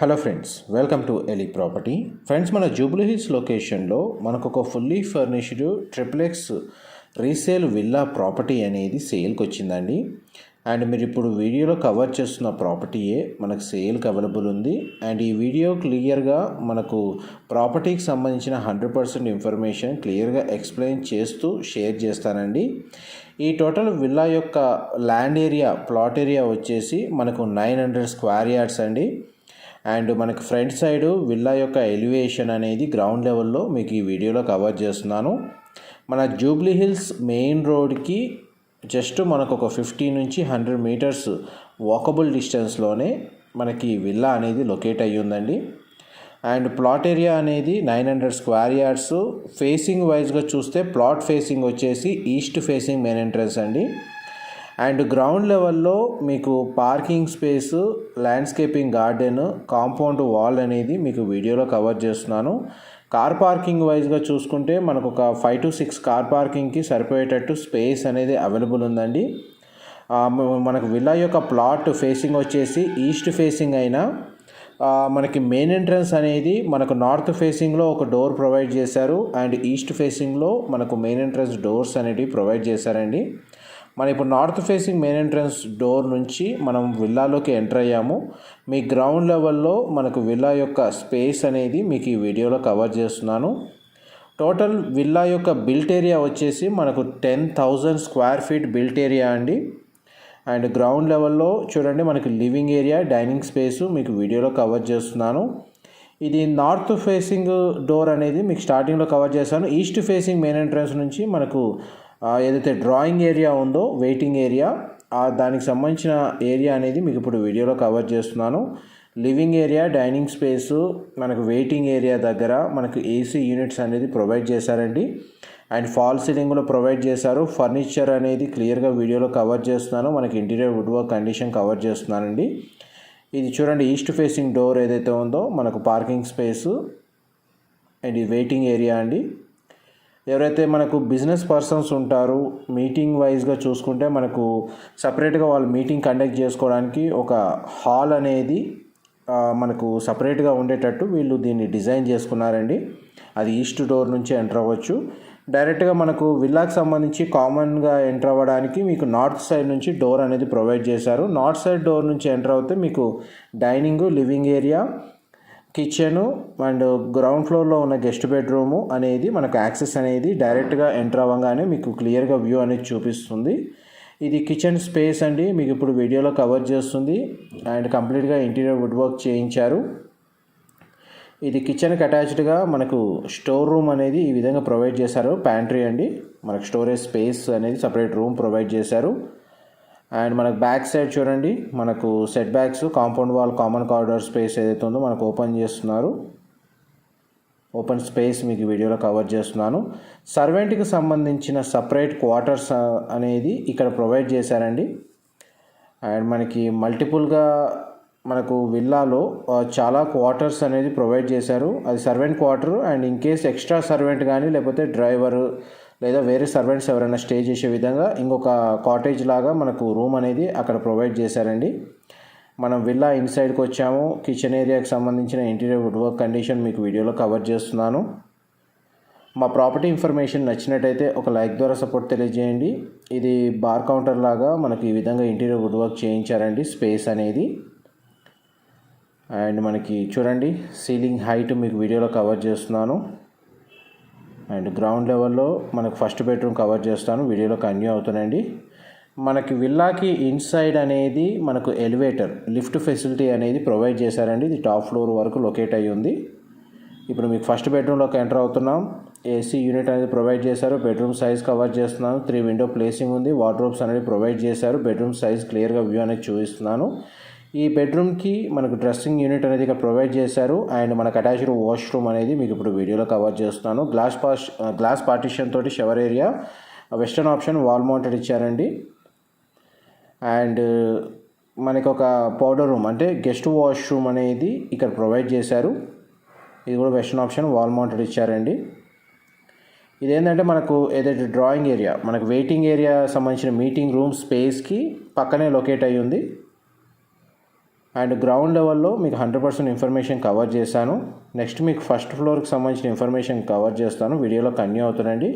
Hello friends welcome to Eli property friends మన జూబ్లీ హిల్స్ లొకేషన్లో మనకు ఒక fully furnished triplex resale villa property అనేది సేల్కి వచ్చిందండి. అండ్ మీరు ఇప్పుడు వీడియోలో కవర్ చేస్తున్న ప్రాపర్టీయే మనకు సేల్కి అవైలబుల్ ఉంది. అండ్ ఈ వీడియో క్లియర్గా మనకు ప్రాపర్టీకి సంబంధించిన హండ్రెడ్ పర్సెంట్ ఇన్ఫర్మేషన్ క్లియర్గా ఎక్స్ప్లెయిన్ చేస్తూ షేర్ చేస్తానండి. ఈ టోటల్ విల్లా యొక్క ల్యాండ్ ఏరియా ప్లాట్ ఏరియా వచ్చేసి మనకు నైన్ హండ్రెడ్ స్క్వేర్ యార్డ్స్ అండి. అండ్ మనకి ఫ్రంట్ సైడ్ విల్లా యొక్క ఎలివేషన్ అనేది గ్రౌండ్ లెవెల్లో మీకు ఈ వీడియోలో కవర్ చేస్తున్నాను. మన జూబ్లీ హిల్స్ మెయిన్ రోడ్కి జస్ట్ మనకు ఒక ఫిఫ్టీ నుంచి హండ్రెడ్ మీటర్స్ వాకబుల్ డిస్టెన్స్లోనే మనకి విల్లా అనేది లొకేట్ అయ్యి ఉందండి. అండ్ ప్లాట్ ఏరియా అనేది nine hundred square yards. Facing వైజ్గా చూస్తే ప్లాట్ ఫేసింగ్ వచ్చేసి ఈస్ట్ ఫేసింగ్ మెయిన్ ఎంట్రన్స్ అండి. అండ్ గ్రౌండ్ లెవెల్లో మీకు parking space landscaping garden compound wall అనేది మీకు వీడియోలో కవర్ చేస్తున్నాను. కార్ పార్కింగ్ వైజ్గా చూసుకుంటే మనకు ఒక ఫైవ్ టు సిక్స్ కార్ పార్కింగ్కి సరిపోయేటట్టు స్పేస్ అనేది అవైలబుల్ ఉందండి. మనకు విల్లా యొక్క ప్లాట్ ఫేసింగ్ వచ్చేసి ఈస్ట్ ఫేసింగ్ అయినా మనకి మెయిన్ ఎంట్రన్స్ అనేది మనకు నార్త్ ఫేసింగ్లో ఒక డోర్ ప్రొవైడ్ చేశారు అండ్ ఈస్ట్ ఫేసింగ్లో మనకు మెయిన్ ఎంట్రన్స్ డోర్స్ అనేటివి ప్రొవైడ్ చేశారండి. మనం ఇప్పుడు north facing main entrance door నుంచి మనం విల్లాలోకి ఎంటర్ అయ్యాము. మీ గ్రౌండ్ లెవెల్లో మనకు విల్లా యొక్క స్పేస్ అనేది మీకు ఈ వీడియోలో కవర్ చేస్తున్నాను. టోటల్ విల్లా యొక్క బిల్ట్ ఏరియా వచ్చేసి మనకు ten thousand square feet built area అండి. అండ్ గ్రౌండ్ లెవెల్లో చూడండి మనకి లివింగ్ ఏరియా డైనింగ్ స్పేస్ మీకు వీడియోలో కవర్ చేస్తున్నాను. ఇది నార్త్ ఫేసింగ్ డోర్ అనేది మీకు స్టార్టింగ్లో కవర్ చేశాను. ఈస్ట్ ఫేసింగ్ మెయిన్ ఎంట్రన్స్ నుంచి మనకు ఏదైతే డ్రాయింగ్ ఏరియా ఉందో వెయిటింగ్ ఏరియా ఆ దానికి సంబంధించిన ఏరియా అనేది మీకు ఇప్పుడు వీడియోలో కవర్ చేస్తున్నాను. లివింగ్ ఏరియా డైనింగ్ స్పేసు మనకు వెయిటింగ్ ఏరియా దగ్గర మనకు ఏసీ యూనిట్స్ అనేది ప్రొవైడ్ చేశారండి. అండ్ ఫాల్ సీలింగ్లో ప్రొవైడ్ చేశారు. ఫర్నిచర్ అనేది క్లియర్గా వీడియోలో కవర్ చేస్తున్నాను. మనకి interior wood work condition cover చేస్తున్నానండి. ఇది చూడండి ఈస్ట్ ఫేసింగ్ డోర్ ఏదైతే ఉందో మనకు పార్కింగ్ స్పేసు అండ్ ఇది వెయిటింగ్ ఏరియా అండి. ఎవరైతే మనకు బిజినెస్ పర్సన్స్ ఉంటారు మీటింగ్ వైజ్గా చూసుకుంటే మనకు సపరేట్గా వాళ్ళు మీటింగ్ కండక్ట్ చేసుకోవడానికి ఒక హాల్ అనేది మనకు సపరేట్గా ఉండేటట్టు వీళ్ళు దీన్ని డిజైన్ చేసుకున్నారండి. అది ఈస్ట్ డోర్ నుంచి ఎంటర్ అవ్వచ్చు. డైరెక్ట్గా మనకు విల్లాకి సంబంధించి కామన్గా ఎంటర్ అవ్వడానికి మీకు నార్త్ సైడ్ నుంచి డోర్ అనేది ప్రొవైడ్ చేశారు. నార్త్ సైడ్ డోర్ నుంచి ఎంటర్ అవుతే మీకు dining living area kitchen and ground ఫ్లోర్లో ఉన్న గెస్ట్ బెడ్రూము అనేది మనకు యాక్సెస్ అనేది డైరెక్ట్గా ఎంటర్ అవ్వగానే మీకు క్లియర్గా వ్యూ అనేది చూపిస్తుంది. ఇది కిచెన్ స్పేస్ అండి. మీకు ఇప్పుడు వీడియోలో కవర్ చేస్తుంది. అండ్ కంప్లీట్గా ఇంటీరియర్ వుడ్ వర్క్ చేయించారు. ఇది కిచెన్కి అటాచ్డ్గా మనకు స్టోర్ రూమ్ అనేది ఈ విధంగా ప్రొవైడ్ చేశారు. ప్యాంట్రీ అండి. మనకు స్టోరేజ్ స్పేస్ అనేది సపరేట్ రూమ్ ప్రొవైడ్ చేశారు. అండ్ మనకు బ్యాక్ సైడ్ చూడండి మనకు setbacks compound wall common corridor space ఏదైతే ఉందో మనకు ఓపెన్ చేస్తున్నారు. ఓపెన్ స్పేస్ మీకు వీడియోలో కవర్ చేస్తున్నాను. సర్వెంట్కి సంబంధించిన సపరేట్ క్వార్టర్స్ అనేది ఇక్కడ ప్రొవైడ్ చేశారండి. అండ్ మనకి మల్టిపుల్గా మనకు విల్లాలో చాలా క్వార్టర్స్ అనేది ప్రొవైడ్ చేశారు. అది servant quarter and in case extra servant కానీ లేకపోతే డ్రైవరు లేదా వేరే సర్వెంట్స్ ఎవరైనా స్టే చేసే విధంగా ఇంకొక కాటేజ్ లాగా మనకు రూమ్ అనేది అక్కడ ప్రొవైడ్ చేశారండి. మనం విల్లా ఇన్సైడ్కి వచ్చాము. కిచెన్ ఏరియాకి సంబంధించిన ఇంటీరియర్ వుడ్ వర్క్ కండిషన్ మీకు వీడియోలో కవర్ చేస్తున్నాను. మా ప్రాపర్టీ ఇన్ఫర్మేషన్ నచ్చినట్టయితే ఒక లైక్ ద్వారా సపోర్ట్ తెలియజేయండి. ఇది బార్ కౌంటర్ లాగా మనకి ఈ విధంగా ఇంటీరియర్ వుడ్ వర్క్ చేయించారండి స్పేస్ అనేది. అండ్ మనకి చూడండి సీలింగ్ హైట్ మీకు వీడియోలో కవర్ చేస్తున్నాను. అండ్ గ్రౌండ్ లెవెల్లో మనకు ఫస్ట్ బెడ్రూమ్ కవర్ చేస్తాను. వీడియోలో కన్యూ అవుతానండి మనకి విల్లాకి ఇన్సైడ్ అనేది మనకు ఎలివేటర్ లిఫ్ట్ ఫెసిలిటీ అనేది ప్రొవైడ్ చేశారండి. ఇది టాప్ ఫ్లోర్ వరకు లొకేట్ అయ్యి ఉంది. ఇప్పుడు మీకు ఫస్ట్ బెడ్రూమ్లోకి ఎంటర్ అవుతున్నాం. ఏసీ యూనిట్ అనేది ప్రొవైడ్ చేశారు. బెడ్రూమ్ సైజ్ కవర్ చేస్తున్నాను. త్రీ విండో ప్లేసింగ్ ఉంది. వార్డ్రోబ్స్ అనేది ప్రొవైడ్ చేశారు. బెడ్రూమ్ సైజ్ క్లియర్గా వ్యూ అనేది చూపిస్తున్నాను. ఈ బెడ్రూమ్కి మనకు డ్రెస్సింగ్ యూనిట్ అనేది ఇక్కడ ప్రొవైడ్ చేశారు. అండ్ మనకు అటాచ్డ్ వాష్రూమ్ అనేది మీకు ఇప్పుడు వీడియోలో కవర్ చేస్తున్నాను. గ్లాస్ పాస్ గ్లాస్ పార్టిషన్ తోటి shower area western option wall mounted ఇచ్చారండి. అండ్ మనకి ఒక పౌడర్ రూమ్ అంటే గెస్ట్ వాష్రూమ్ అనేది ఇక్కడ ప్రొవైడ్ చేశారు. ఇది కూడా వెస్టర్న్ ఆప్షన్ వాల్ మౌంటెడ్ ఇచ్చారండి. ఇదేంటంటే మనకు ఏదైతే డ్రాయింగ్ ఏరియా మనకు వెయిటింగ్ ఏరియా సంబంధించిన మీటింగ్ రూమ్ స్పేస్కి పక్కనే లొకేట్ అయ్యి ఉంది అండ్ గ్రౌండ్ లెవెల్లో మీకు హండ్రెడ్ పర్సెంట్ ఇన్ఫర్మేషన్ కవర్ చేశాను. నెక్స్ట్ మీకు ఫస్ట్ ఫ్లోర్కి సంబంధించిన ఇన్ఫర్మేషన్ కవర్ చేస్తాను. వీడియోలో కన్యూ అవుతుందండి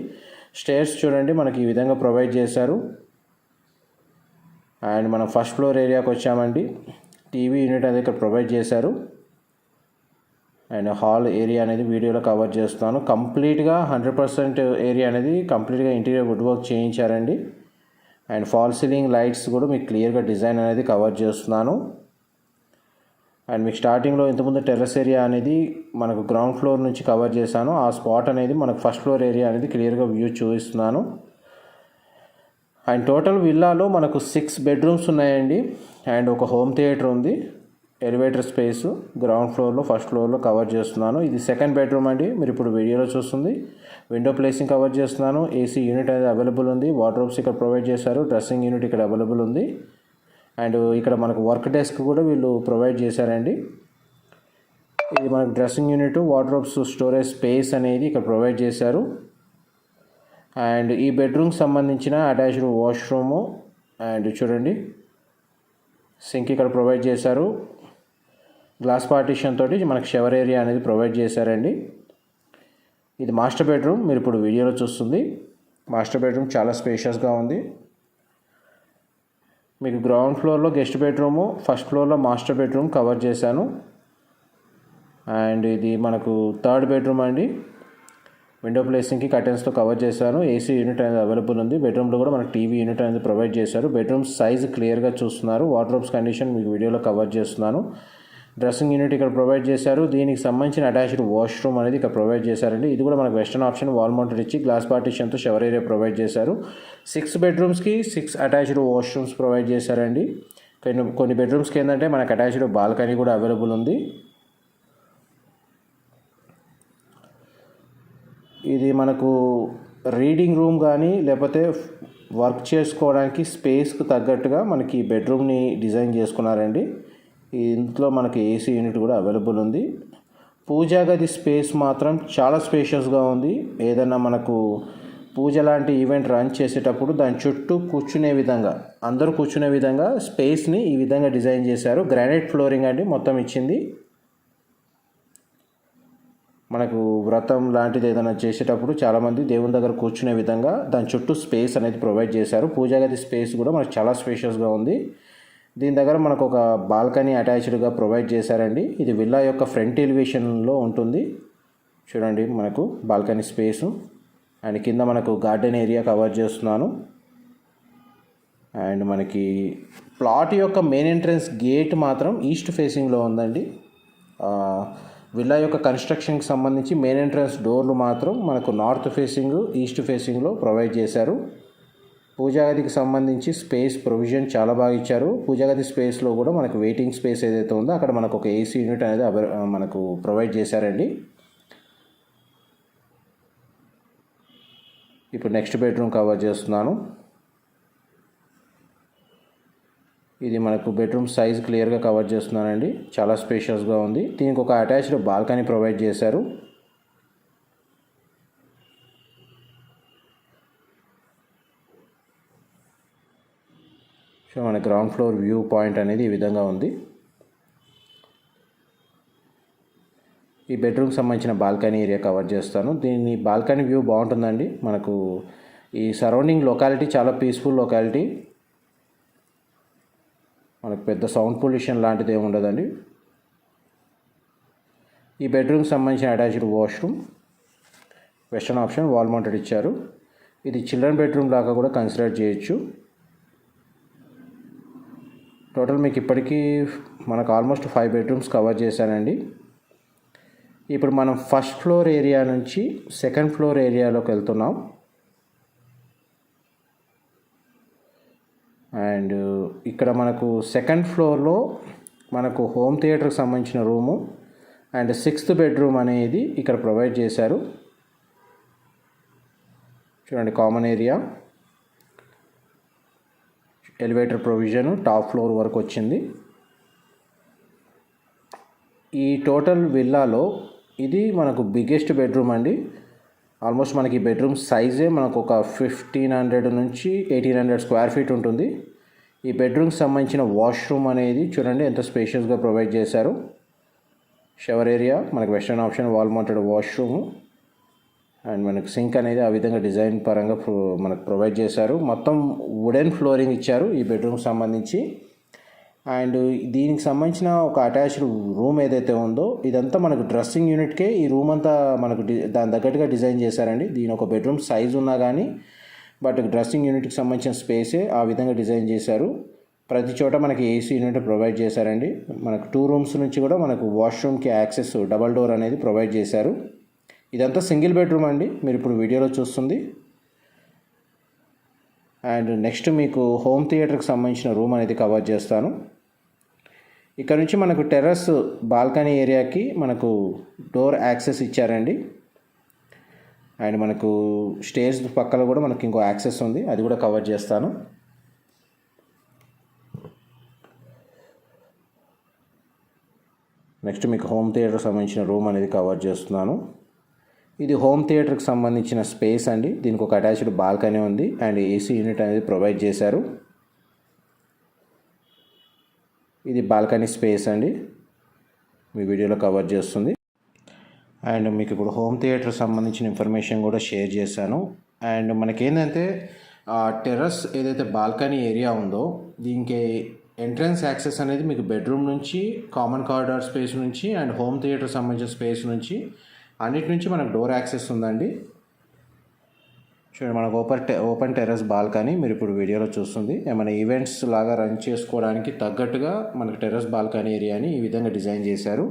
స్టేర్స్ చూడండి మనకి ఈ విధంగా ప్రొవైడ్ చేశారు. అండ్ మనం ఫస్ట్ ఫ్లోర్ ఏరియాకి వచ్చామండి. టీవీ యూనిట్ అనేది ఇక్కడ ప్రొవైడ్ చేశారు. అండ్ హాల్ ఏరియా అనేది వీడియోలో కవర్ చేస్తాను. కంప్లీట్గా హండ్రెడ్ పర్సెంట్ ఏరియా అనేది కంప్లీట్గా ఇంటీరియర్ వుడ్ వర్క్ చేయించారండి. అండ్ ఫాల్ సీలింగ్ లైట్స్ కూడా మీకు క్లియర్గా డిజైన్ అనేది కవర్ చేస్తున్నాను. అండ్ మీకు స్టార్టింగ్లో ఇంతకుముందు టెర్రస్ ఏరియా అనేది మనకు గ్రౌండ్ ఫ్లోర్ నుంచి కవర్ చేశాను. ఆ స్పాట్ అనేది మనకు ఫస్ట్ ఫ్లోర్ ఏరియా అనేది క్లియర్గా వ్యూ చూపిస్తున్నాను. అండ్ టోటల్ విల్లాలో మనకు సిక్స్ బెడ్రూమ్స్ ఉన్నాయండి. అండ్ ఒక హోమ్ థియేటర్ ఉంది. ఎలివేటర్ స్పేస్ గ్రౌండ్ ఫ్లోర్లో ఫస్ట్ ఫ్లోర్లో కవర్ చేస్తున్నాను. ఇది సెకండ్ బెడ్రూమ్ అండి. మీరు ఇప్పుడు వీడియోలో చూస్తుంది. విండో ప్లేసింగ్ కవర్ చేస్తున్నాను. ఏసీ యూనిట్ అనేది అవైలబుల్ ఉంది. వాటర్ ఇక్కడ ప్రొవైడ్ చేశారు. డ్రెస్సింగ్ యూనిట్ ఇక్కడ అవైలబుల్ ఉంది. అండ్ ఇక్కడ మనకు వర్క్ డెస్క్ కూడా వీళ్ళు ప్రొవైడ్ చేశారండి. ఇది మనకు dressing unit wardrobes storage space అనేది ఇక్కడ ప్రొవైడ్ చేశారు. అండ్ ఈ బెడ్రూమ్కి సంబంధించిన అటాచ్డ్ వాష్రూము అండ్ చూడండి సింక్ ఇక్కడ ప్రొవైడ్ చేశారు. గ్లాస్ పార్టీషన్ తోటి మనకు షవర్ ఏరియా అనేది ప్రొవైడ్ చేశారండి. ఇది మాస్టర్ బెడ్రూమ్ మీరు ఇప్పుడు వీడియోలో చూస్తుంది. మాస్టర్ బెడ్రూమ్ చాలా స్పేషియస్గా ఉంది. మీకు గ్రౌండ్ ఫ్లోర్లో గెస్ట్ బెడ్రూము ఫస్ట్ ఫ్లోర్లో మాస్టర్ బెడ్రూమ్ కవర్ చేశాను. అండ్ ఇది మనకు థర్డ్ బెడ్రూమ్ అండి. విండో ప్లేసింగ్కి కర్టెన్స్తో కవర్ చేశాను. ఏసీ యూనిట్ అనేది అవైలబుల్ ఉంది. బెడ్రూమ్లో కూడా మనకు టీవీ యూనిట్ అనేది ప్రొవైడ్ చేశారు. బెడ్రూమ్ సైజ్ క్లియర్గా చూస్తున్నారు. వార్డ్రోబ్స్ కండిషన్ మీకు వీడియోలో కవర్ చేస్తున్నాను. డ్రెస్సింగ్ యూనిట్ ఇక్కడ ప్రొవైడ్ చేశారు. దీనికి సంబంధించిన అటాచ్డ్ వాష్రూమ్ అనేది ఇక్కడ ప్రొవైడ్ చేశారండి. ఇది కూడా మనకు వెస్టర్న్ ఆప్షన్ వాల్ మౌంటెడ్ ఇచ్చి గ్లాస్ పార్టీషన్తో షవర్ ఏరియా ప్రొవైడ్ చేశారు. సిక్స్ బెడ్రూమ్స్కి సిక్స్ అటాచ్డ్ వాష్రూమ్స్ ప్రొవైడ్ చేశారండి. కొన్ని కొన్ని బెడ్రూమ్స్కి ఏంటంటే మనకు అటాచ్డ్ బాల్కనీ కూడా అవైలబుల్ ఉంది. ఇది మనకు రీడింగ్ రూమ్ కానీ లేకపోతే వర్క్ చేసుకోవడానికి స్పేస్కి తగ్గట్టుగా మనకి బెడ్రూమ్ని డిజైన్ చేసుకున్నారండి. ఇంట్లో మనకి ఏసీ యూనిట్ కూడా అవైలబుల్ ఉంది. పూజా గది స్పేస్ మాత్రం చాలా స్పేషియస్గా ఉంది. ఏదైనా మనకు పూజ లాంటి ఈవెంట్ రన్ చేసేటప్పుడు దాని చుట్టూ కూర్చునే విధంగా అందరూ కూర్చునే విధంగా స్పేస్ని ఈ విధంగా డిజైన్ చేశారు. గ్రానైట్ ఫ్లోరింగ్ అండి మొత్తం ఇచ్చింది. మనకు వ్రతం లాంటిది ఏదైనా చేసేటప్పుడు చాలామంది దేవుని దగ్గర కూర్చునే విధంగా దాని చుట్టూ స్పేస్ అనేది ప్రొవైడ్ చేశారు. పూజా గది స్పేస్ కూడా మనకు చాలా స్పేషియస్గా ఉంది. దీని దగ్గర మనకు ఒక బాల్కనీ అటాచ్డ్గా ప్రొవైడ్ చేశారండి. ఇది విల్లా యొక్క ఫ్రంట్ ఎలివేషన్లో ఉంటుంది. చూడండి మనకు బాల్కనీ స్పేసు. అండ్ కింద మనకు గార్డెన్ ఏరియా కవర్ చేస్తున్నాను. అండ్ మనకి ప్లాట్ యొక్క మెయిన్ ఎంట్రన్స్ గేట్ మాత్రం ఈస్ట్ ఫేసింగ్లో ఉందండి. విల్లా యొక్క కన్స్ట్రక్షన్కి సంబంధించి మెయిన్ ఎంట్రన్స్ డోర్లు మాత్రం మనకు నార్త్ ఫేసింగ్ ఈస్ట్ ఫేసింగ్లో ప్రొవైడ్ చేశారు. పూజాగదికి సంబంధించి స్పేస్ ప్రొవిజన్ చాలా బాగా ఇచ్చారు. పూజాగది స్పేస్లో కూడా మనకు వెయిటింగ్ స్పేస్ ఏదైతే ఉందో అక్కడ మనకు ఒక ఏసీ యూనిట్ అనేది మనకు ప్రొవైడ్ చేశారండి. ఇప్పుడు నెక్స్ట్ బెడ్రూమ్ కవర్ చేస్తున్నాను. ఇది మనకు బెడ్రూమ్ సైజ్ క్లియర్గా కవర్ చేస్తున్నానండి. చాలా స్పేషియస్గా ఉంది. దీనికి ఒక అటాచ్డ్ బాల్కనీ ప్రొవైడ్ చేశారు. సో మన గ్రౌండ్ ఫ్లోర్ వ్యూ పాయింట్ అనేది ఈ విధంగా ఉంది. ఈ బెడ్రూమ్కి సంబంధించిన బాల్కనీ ఏరియా కవర్ చేస్తాను. దీని బాల్కనీ వ్యూ బాగుంటుందండి. మనకు ఈ సరౌండింగ్ లొకాలిటీ చాలా పీస్ఫుల్ లొకాలిటీ మనకు పెద్ద సౌండ్ పొల్యూషన్ లాంటిది ఏమి ఉండదండి. ఈ బెడ్రూమ్కి సంబంధించిన attached washroom western option wall mounted ఇచ్చారు. ఇది చిల్డ్రన్ బెడ్రూమ్ లాగా కూడా కన్సిడర్ చేయొచ్చు. టోటల్ మీకు ఇప్పటికీ మనకు ఆల్మోస్ట్ ఫైవ్ బెడ్రూమ్స్ కవర్ చేశానండి. ఇప్పుడు మనం ఫస్ట్ ఫ్లోర్ ఏరియా నుంచి సెకండ్ ఫ్లోర్ ఏరియాలోకి వెళ్తున్నాం. అండ్ ఇక్కడ మనకు సెకండ్ ఫ్లోర్లో మనకు హోమ్ థియేటర్కి సంబంధించిన రూము అండ్ సిక్స్త్ బెడ్రూమ్ అనేది ఇక్కడ ప్రొవైడ్ చేశారు. చూడండి common area elevator provision top floor వరకు వచ్చింది. ఈ టోటల్ విల్లాలో ఇది మనకు బిగ్గెస్ట్ బెడ్రూమ్ అండి. ఆల్మోస్ట్ మనకి బెడ్రూమ్ సైజే మనకు ఒక ఫిఫ్టీన్ హండ్రెడ్ నుంచి ఎయిటీన్ హండ్రెడ్ స్క్వేర్ ఫీట్ ఉంటుంది. ఈ బెడ్రూమ్కి సంబంధించిన వాష్రూమ్ అనేది చూడండి ఎంత స్పేషియస్గా ప్రొవైడ్ చేశారు. షవర్ ఏరియా మనకు western option wall mounted washroom and మనకు సింక్ అనేది ఆ విధంగా డిజైన్ పరంగా ప్రో- మనకు ప్రొవైడ్ చేశారు. మొత్తం వుడెన్ ఫ్లోరింగ్ ఇచ్చారు ఈ బెడ్రూమ్కి సంబంధించి. అండ్ దీనికి సంబంధించిన ఒక అటాచ్డ్ రూమ్ ఏదైతే ఉందో ఇదంతా మనకు డ్రెస్సింగ్ యూనిట్కే ఈ రూమ్ అంతా మనకు దాని తగ్గట్టుగా డిజైన్ చేశారండి. దీని ఒక బెడ్రూమ్ సైజ్ ఉన్నా కానీ బట్ డ్రెస్సింగ్ యూనిట్కి సంబంధించిన స్పేసే ఆ విధంగా డిజైన్ చేశారు. ప్రతి చోట మనకి ఏసీ యూనిట్ ప్రొవైడ్ చేశారండి. మనకు టూ రూమ్స్ నుంచి కూడా మనకు వాష్రూమ్కి యాక్సెస్ డబల్ డోర్ అనేది ప్రొవైడ్ చేశారు. ఇదంతా సింగిల్ బెడ్రూమ్ అండి. మీరు ఇప్పుడు వీడియోలో చూస్తుంది. అండ్ నెక్స్ట్ మీకు హోమ్ థియేటర్కి సంబంధించిన రూమ్ అనేది కవర్ చేస్తాను. ఇక్కడ నుంచి మనకు టెర్రస్ బాల్కనీ ఏరియాకి మనకు డోర్ యాక్సెస్ ఇచ్చారండి. అండ్ మనకు స్టేజ్ పక్కన కూడా మనకి ఇంకో యాక్సెస్ ఉంది. అది కూడా కవర్ చేస్తాను. నెక్స్ట్ మీకు హోమ్ థియేటర్ సంబంధించిన రూమ్ అనేది కవర్ చేస్తున్నాను. ఇది హోమ్ థియేటర్కి సంబంధించిన స్పేస్ అండి. దీనికి ఒక అటాచ్డ్ బాల్కనీ ఉంది. అండ్ ఏసీ యూనిట్ అనేది ప్రొవైడ్ చేశారు. ఇది బాల్కనీ స్పేస్ అండి. మీ వీడియోలో కవర్ చేస్తుంది. అండ్ మీకు ఇప్పుడు హోమ్ థియేటర్ సంబంధించిన ఇన్ఫర్మేషన్ కూడా షేర్ చేశాను. అండ్ మనకేంటంటే టెర్రస్ ఏదైతే బాల్కనీ ఏరియా ఉందో దీనికి ఎంట్రన్స్ యాక్సెస్ అనేది మీకు బెడ్రూమ్ నుంచి కామన్ కారిడార్ స్పేస్ నుంచి అండ్ హోమ్ థియేటర్ సంబంధించిన స్పేస్ నుంచి అన్నిటి నుంచి మనకు డోర్ యాక్సెస్ ఉందండి. చూడండి మనకు ఓపెన్ టె ఓపెన్ టెర్రస్ బాల్కనీ మీరు ఇప్పుడు వీడియోలో చూస్తుంది. ఏమైనా ఈవెంట్స్ లాగా రన్ చేసుకోవడానికి తగ్గట్టుగా మనకు టెర్రస్ బాల్కనీ ఏరియాని ఈ విధంగా డిజైన్ చేశారు.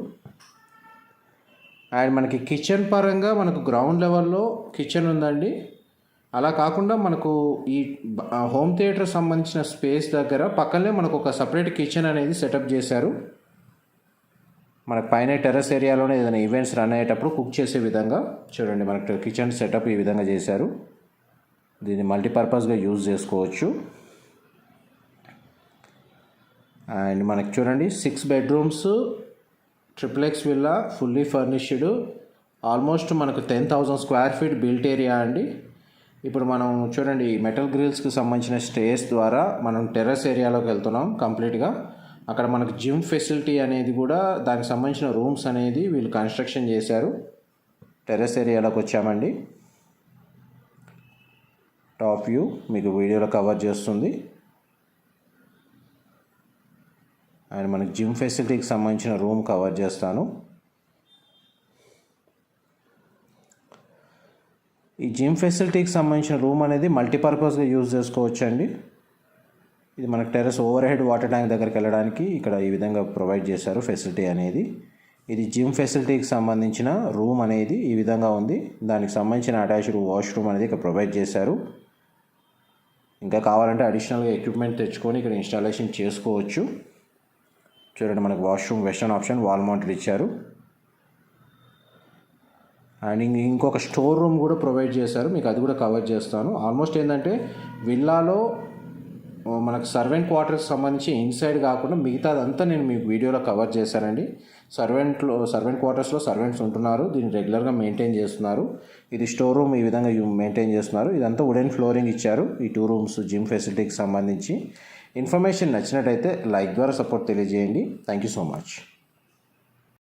అండ్ మనకి కిచెన్ పరంగా మనకు గ్రౌండ్ లెవెల్లో కిచెన్ ఉందండి. అలా కాకుండా మనకు ఈ హోమ్ థియేటర్ సంబంధించిన స్పేస్ దగ్గర పక్కనే మనకు ఒక సపరేట్ కిచెన్ అనేది సెటప్ చేశారు. మనకు పైన టెర్రస్ ఏరియాలోనే ఏదైనా ఈవెంట్స్ రన్ అయ్యేటప్పుడు కుక్ చేసే విధంగా చూడండి మనకు కిచెన్ సెటప్ ఈ విధంగా చేశారు. దీన్ని మల్టీపర్పస్గా యూజ్ చేసుకోవచ్చు. అండ్ మనకు చూడండి six bedrooms triplex villa fully furnished almost మనకు ten thousand square feet built area అండి. ఇప్పుడు మనం చూడండి మెటల్ గ్రిల్స్కి సంబంధించిన స్టేస్ ద్వారా మనం టెర్రస్ ఏరియాలోకి వెళ్తున్నాం కంప్లీట్గా అక్కడ మనకు జిమ్ ఫెసిలిటీ అనేది కూడా దానికి సంబంధించిన రూమ్స్ అనేది వీళ్ళు కన్స్ట్రక్షన్ చేశారు. టెర్రస్ ఏరియాలోకి వచ్చామండి. టాప్ వ్యూ మీకు వీడియోలో కవర్ చేస్తుంది. అండ్ మనకి జిమ్ ఫెసిలిటీకి సంబంధించిన రూమ్ కవర్ చేస్తాను. ఈ జిమ్ ఫెసిలిటీకి సంబంధించిన రూమ్ అనేది మల్టీపర్పస్గా యూజ్ చేసుకోవచ్చు అండి ఇది మనకు terrace overhead water tank దగ్గరికి వెళ్ళడానికి ఇక్కడ ఈ విధంగా ప్రొవైడ్ చేశారు ఫెసిలిటీ అనేది. ఇది జిమ్ ఫెసిలిటీకి సంబంధించిన రూమ్ అనేది ఈ విధంగా ఉంది. దానికి సంబంధించిన అటాచ్డ్ వాష్రూమ్ అనేది ఇక్కడ ప్రొవైడ్ చేశారు. ఇంకా కావాలంటే అడిషనల్గా ఎక్విప్మెంట్ తెచ్చుకొని ఇక్కడ ఇన్స్టాలేషన్ చేసుకోవచ్చు. చూడండి మనకు washroom western option wall mounted ఇచ్చారు. అండ్ ఇంకొక స్టోర్ రూమ్ కూడా ప్రొవైడ్ చేశారు. మీకు అది కూడా కవర్ చేస్తాను. ఆల్మోస్ట్ ఏంటంటే విల్లాలో మనకు సర్వెంట్ క్వార్టర్స్ సంబంధించి ఇన్సైడ్ కాకుండా మిగతాదంతా నేను మీకు వీడియోలో కవర్ చేశానండి. సర్వెంట్లో సర్వెంట్ క్వార్టర్స్లో సర్వెంట్స్ ఉంటున్నారు. దీన్ని రెగ్యులర్గా మెయింటైన్ చేస్తున్నారు. ఇది స్టోర్ రూమ్ ఈ విధంగా మెయింటైన్ చేస్తున్నారు. ఇదంతా వుడెన్ ఫ్లోరింగ్ ఇచ్చారు ఈ టూ రూమ్స్ జిమ్ ఫెసిలిటీకి సంబంధించి. ఇన్ఫర్మేషన్ నచ్చినట్టయితే లైక్ ద్వారా సపోర్ట్ తెలియజేయండి. Thank you so much.